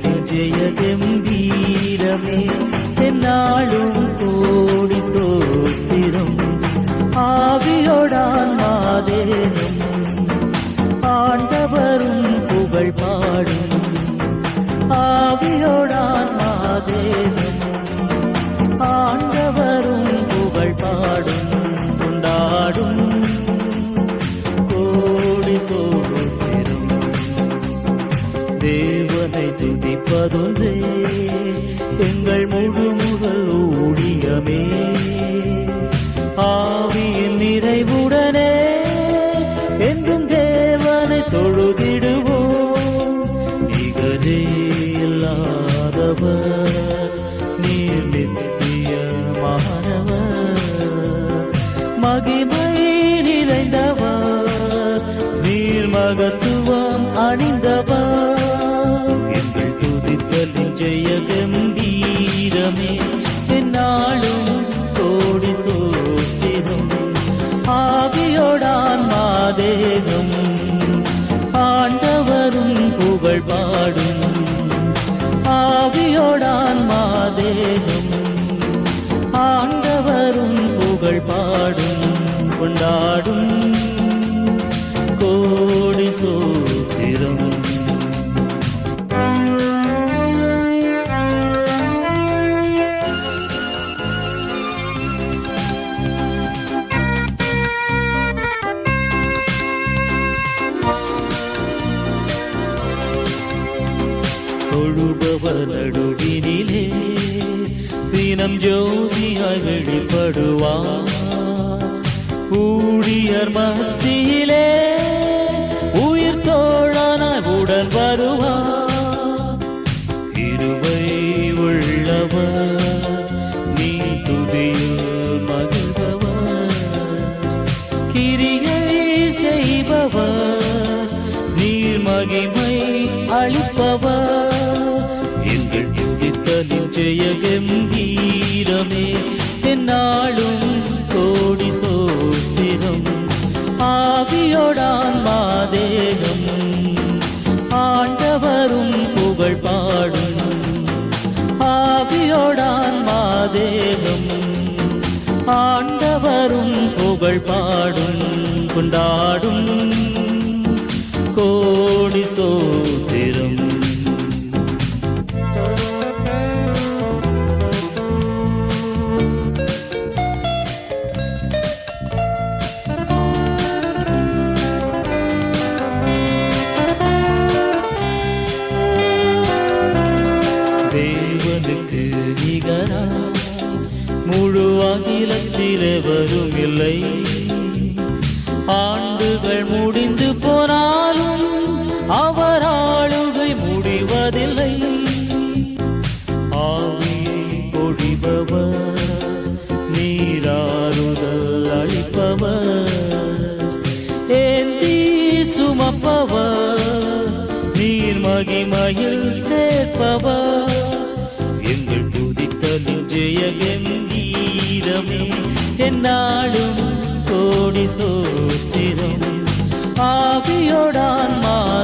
ജയഗംഭീരമേ. നാളും நிற்பதொன்றே எங்கள் முழு முதல் ஊழியமே. ஆவியின் நிறைவுடனே என்றும் தேவனை தொழுதிடுவோம். நிகரே இல்லாதவர் நீர் நித்தியமானவர் மகிமை நிறைந்தவர் நீர் மகத்துவம் அணிந்தவர். ஆவியோடான் மாதேகம் ஆண்டவரும் புகழ் பாடும் ஆவியோடான் மாதேகம் ஆண்டவரும் புகழ் பாடும் தொழுபவர் நடுவினிலே தினம் ஜோதியாய் வெளிப்படுவார் ஊழியர் மத்தியிலே உயிர் தோழான உடன் வருவார் இருவை உள்ளவர் நீ துதியில் மகிழ்பவர். கிரியை செய்பவர் நீர் மகிமை அளிப்பவர். துதித்தலின் ஜெய கம்பீரமே என்னாலும் கோடி சோத்திரம் ஆவியோடான் மாதேகம். ஆண்டவரும் புகழ் பாடும். ஆவியோடான் மாதேகம். ஆண்டவரும் புகழ் தேவனுக்கு நிகரா முழு அகிலத்திலே வரும் இல்லை ஆண்டுகள் முடிந்து போனாலும் அவர் ஆளுகை முடிவதில்லை. ஆவியை பொழிபவர் நீராறுதல் அளிப்பவர். ஏந்தி சுமப்பவர் நீர் மகிமையில் சேர்ப்பவர். துதித்தலின் ஜெய கம்பீரமே என்னாலும் கோடி சோத்திரம். ஆவியோடான் மாதே